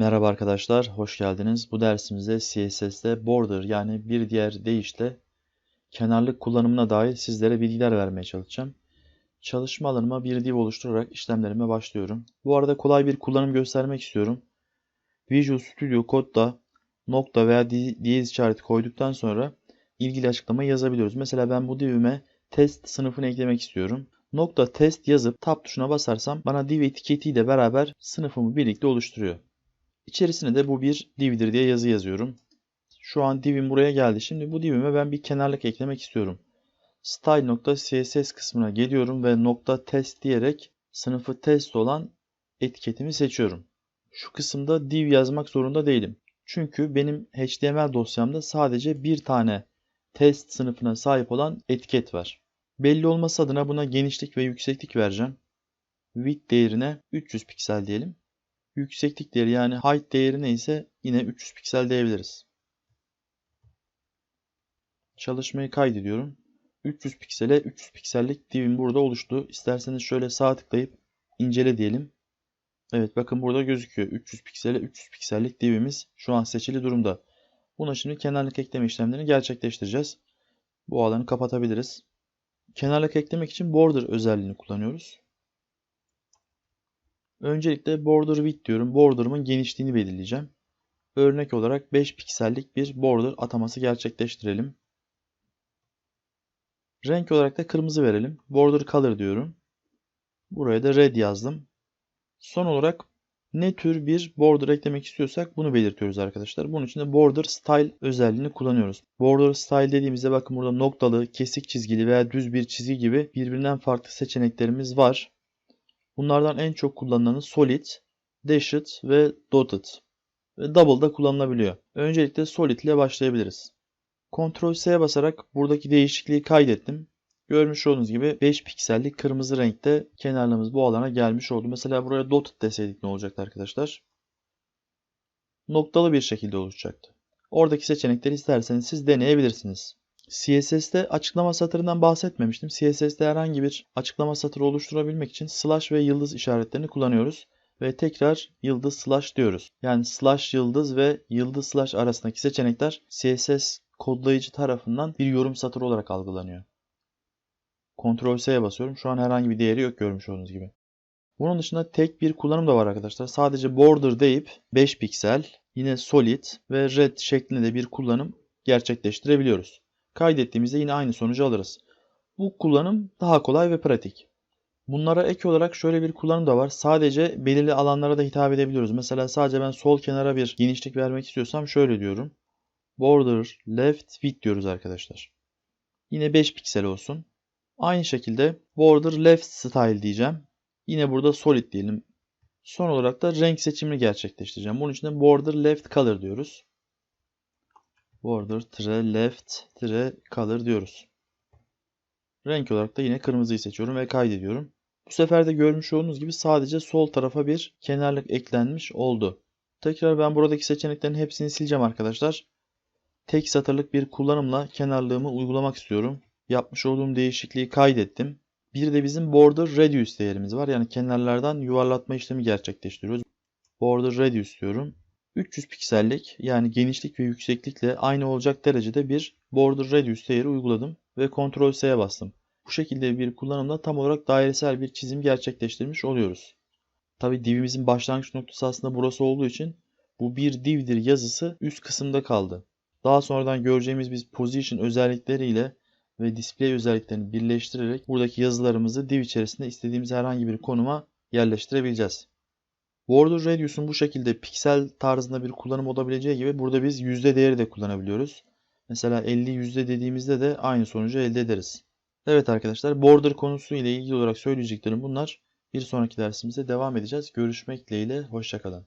Merhaba arkadaşlar, hoş geldiniz. Bu dersimizde CSS'de border yani bir diğer deyişle kenarlık kullanımına dair sizlere bilgiler vermeye çalışacağım. Çalışma alanıma bir div oluşturarak işlemlerime başlıyorum. Bu arada kolay bir kullanım göstermek istiyorum. Visual Studio Code'da nokta veya di- diyez işareti koyduktan sonra ilgili açıklamayı yazabiliyoruz. Mesela ben bu divime test sınıfını eklemek istiyorum. Nokta test yazıp tab tuşuna basarsam bana div etiketiyle beraber sınıfımı birlikte oluşturuyor. İçerisine de bu bir div'dir diye yazı yazıyorum. Şu an divim buraya geldi. Şimdi bu divime ben bir kenarlık eklemek istiyorum. Style.css kısmına geliyorum ve nokta test diyerek sınıfı test olan etiketimi seçiyorum. Şu kısımda div yazmak zorunda değilim. Çünkü benim HTML dosyamda sadece bir tane test sınıfına sahip olan etiket var. Belli olması adına buna genişlik ve yükseklik vereceğim. Width değerine 300 piksel diyelim yükseklik değeri yani height değeri neyse yine 300 piksel diyebiliriz. Çalışmayı kaydediyorum. 300 piksele 300 piksellik divim burada oluştu. İsterseniz şöyle sağ tıklayıp incele diyelim. Evet bakın burada gözüküyor. 300 piksele 300 piksellik divimiz şu an seçili durumda. Buna şimdi kenarlık ekleme işlemlerini gerçekleştireceğiz. Bu alanı kapatabiliriz. Kenarlık eklemek için border özelliğini kullanıyoruz. Öncelikle border width diyorum. Border'ımın genişliğini belirleyeceğim. Örnek olarak 5 piksellik bir border ataması gerçekleştirelim. Renk olarak da kırmızı verelim. Border color diyorum. Buraya da red yazdım. Son olarak ne tür bir border eklemek istiyorsak bunu belirtiyoruz arkadaşlar. Bunun için de border style özelliğini kullanıyoruz. Border style dediğimizde bakın burada noktalı, kesik çizgili veya düz bir çizgi gibi birbirinden farklı seçeneklerimiz var. Bunlardan en çok kullanılanı solid, dashed ve dotted. Ve double da kullanılabiliyor. Öncelikle solid ile başlayabiliriz. Ctrl S'ye basarak buradaki değişikliği kaydettim. Görmüş olduğunuz gibi 5 piksellik kırmızı renkte kenarlarımız bu alana gelmiş oldu. Mesela buraya dotted deseydik ne olacaktı arkadaşlar? Noktalı bir şekilde oluşacaktı. Oradaki seçenekleri isterseniz siz deneyebilirsiniz. CSS'te açıklama satırından bahsetmemiştim. CSS'te herhangi bir açıklama satırı oluşturabilmek için slash ve yıldız işaretlerini kullanıyoruz. Ve tekrar yıldız slash diyoruz. Yani slash yıldız ve yıldız slash arasındaki seçenekler CSS kodlayıcı tarafından bir yorum satırı olarak algılanıyor. Ctrl S'ye basıyorum. Şu an herhangi bir değeri yok görmüş olduğunuz gibi. Bunun dışında tek bir kullanım da var arkadaşlar. Sadece border deyip 5 piksel, yine solid ve red şeklinde de bir kullanım gerçekleştirebiliyoruz. Kaydettiğimizde yine aynı sonucu alırız. Bu kullanım daha kolay ve pratik. Bunlara ek olarak şöyle bir kullanım da var. Sadece belirli alanlara da hitap edebiliyoruz. Mesela sadece ben sol kenara bir genişlik vermek istiyorsam şöyle diyorum. Border left width diyoruz arkadaşlar. Yine 5 piksel olsun. Aynı şekilde border left style diyeceğim. Yine burada solid diyelim. Son olarak da renk seçimini gerçekleştireceğim. Bunun için de border left color diyoruz. Border tire left tire color diyoruz. Renk olarak da yine kırmızıyı seçiyorum ve kaydediyorum. Bu sefer de görmüş olduğunuz gibi sadece sol tarafa bir kenarlık eklenmiş oldu. Tekrar ben buradaki seçeneklerin hepsini sileceğim arkadaşlar. Tek satırlık bir kullanımla kenarlığımı uygulamak istiyorum. Yapmış olduğum değişikliği kaydettim. Bir de bizim border radius değerimiz var. Yani kenarlardan yuvarlatma işlemi gerçekleştiriyoruz. Border radius diyorum. 300 piksellik yani genişlik ve yükseklikle aynı olacak derecede bir border radius değeri uyguladım ve Ctrl S'ye bastım. Bu şekilde bir kullanımda tam olarak dairesel bir çizim gerçekleştirmiş oluyoruz. Tabi divimizin başlangıç noktası aslında burası olduğu için bu bir divdir yazısı üst kısımda kaldı. Daha sonradan göreceğimiz biz position özellikleriyle ve display özelliklerini birleştirerek buradaki yazılarımızı div içerisinde istediğimiz herhangi bir konuma yerleştirebileceğiz. Border Radius'un bu şekilde piksel tarzında bir kullanım olabileceği gibi burada biz yüzde değeri de kullanabiliyoruz. Mesela 50 yüzde dediğimizde de aynı sonucu elde ederiz. Evet arkadaşlar border konusu ile ilgili olarak söyleyeceklerim bunlar. Bir sonraki dersimizde devam edeceğiz. Görüşmek dileğiyle. Hoşçakalın.